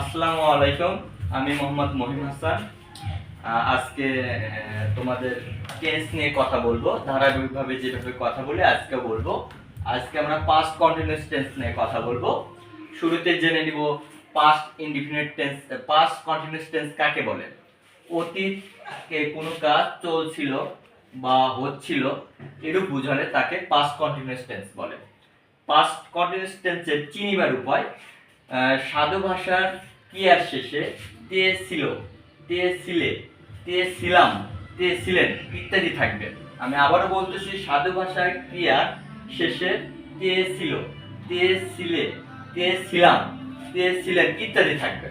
আসসালামু আলাইকুম, আমি মোহাম্মদ মহিম হাসান। আজকে তোমাদের টেন্স নিয়ে কথা বলব, ধারাবাহিকভাবে যেভাবে কথা বলি, আজকে বলব। আজকে আমরা পাস্ট কন্টিনিউয়াস টেন্স নিয়ে কথা বলব। শুরুতে জেনে নিব past indefinite tense past continuous tense কাকে বলে? অতীতে কোনো কাজ চলছিল বা হচ্ছিল এরূপ বোঝালে তাকে পাস্ট কন্টিনিউয়াস টেন্স বলে। পাস্ট কন্টিনিউয়াস টেন্সের চিনিবার উপায় সাধু ভাষার ক্রিয়ার শেষে? তে ছিল, তে ছিলে, তে ছিলাম, তে ছিলেন ইত্যাদি থাকবে। আমি আবারও বলতেছি, সাধু ভাষার ক্রিয়ার শেষে? তে ছিল, তে ছিলে, তে ছিলাম, তে ছিলেন ইত্যাদি থাকবে।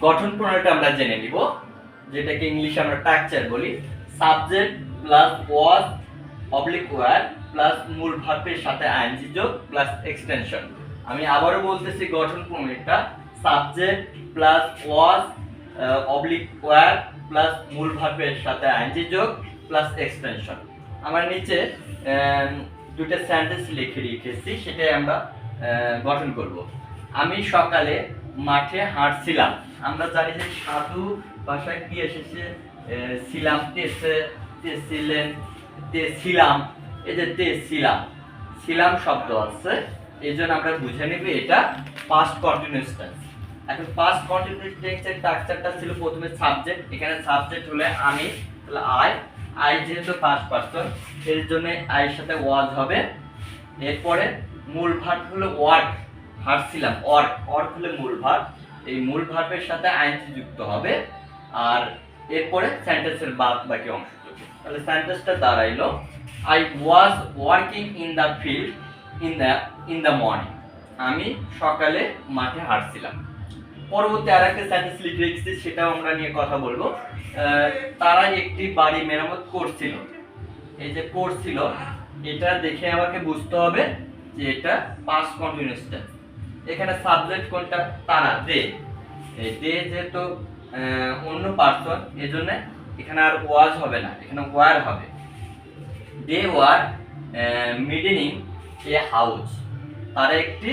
গঠন প্রণালীটা আমরা জেনে নিব, যেটাকে ইংলিশে আমরা স্ট্রাকচার বলি। Subject plus was oblique were plus মূল ভার্বের সাথে আইনজি যোগ প্লাস এক্সটেনশন আমি আবারও বলতেছি গঠন প্রণালীটা subject plus was oblique were plus মূল ভার্বের সাথে আইনজি যোগ প্লাস এক্সটেনশন আমার নিচে দুটো সেন্টেন্স লিখে রেখেছি, সেটাই আমরা গঠন করব। আমি সকালে মাঠে হাঁটছিলাম। আমরা জানি যে সাধু ভাষায় কি এসেছে? ছিলাম, তেসে তেছিলেন তেছিলাম এই যে তেছিলাম ছিলাম শব্দ আছে। এই জন্য আমরা বুঝে নেব এটা পাস্ট কন্টিনিউয়াস টেন্স এখন পাস্ট কন্টিনিউয়াস টেন্সের স্ট্রাকচারটা ছিল প্রথমে সাবজেক্ট এখানে সাবজেক্ট হলে আমি, তাহলে আই আই যেহেতু ফার্স্ট পারসন এর জন্য আইয়ের সাথে ওয়াজ হবে। এরপরে মূল ভার্ব হলো ওয়ার্ক হারছিলাম ওয়ার্ক ওয়ার্ক হলো মূল ভার্ব এই মূল ভার্বের সাথে আইনজি যুক্ত হবে। আর এরপরে সেন্টেন্সের বাদ বাকি অংশটুকু। তাহলে সেন্টেন্সটা দাঁড়াইলো। I was working in the field in the in the morning আমি সকালে মাঠে হাঁটছিলাম। পরবর্তী আর একটা সেন্টেন্স লিখে রেখেছি, সেটাও আমরা নিয়ে কথা বলব। তারা একটি বাড়ি মেরামত করছিল। এই যে করছিল, এটা দেখে আমাকে বুঝতে হবে যে এটা পাস কন্টিনিউয়াস টেন্স এখানে সাবজেক্ট কোনটা? তারা দে এই দে যেহেতু অন্য পার্সন এজন্য এখানে আর ওয়াজ হবে না, এখানে ওয়ার হবে। দে ওয়ার মিডিনিং এ হাউস তারা একটি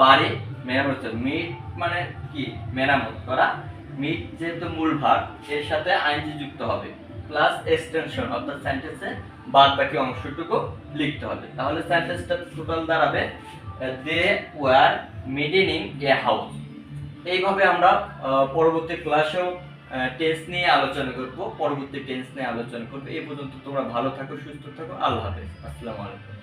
বাড়ি মেরামত মিট মানে কি? মেরামত করা। মিট যেহেতু মূল ভাগ, এর সাথে আইনজি যুক্ত হবে। প্লাস এক্সটেনশন অর্থাৎ সেন্টেন্সে বাদ বাকি অংশটুকু লিখতে হবে। তাহলে সেন্টেন্সটা টোটাল দাঁড়াবে দে ওয়ার মিডিনিং এ হাউস এইভাবে আমরা পরবর্তী ক্লাসেও টেন্স নিয়ে আলোচনা করব। পরবর্তী টেন্স নিয়ে আলোচনা করব। এই পর্যন্ত তোমরা ভালো থাকো, সুস্থ থাকো। আল্লাহ হাফেজ। আসসালামু আলাইকুম।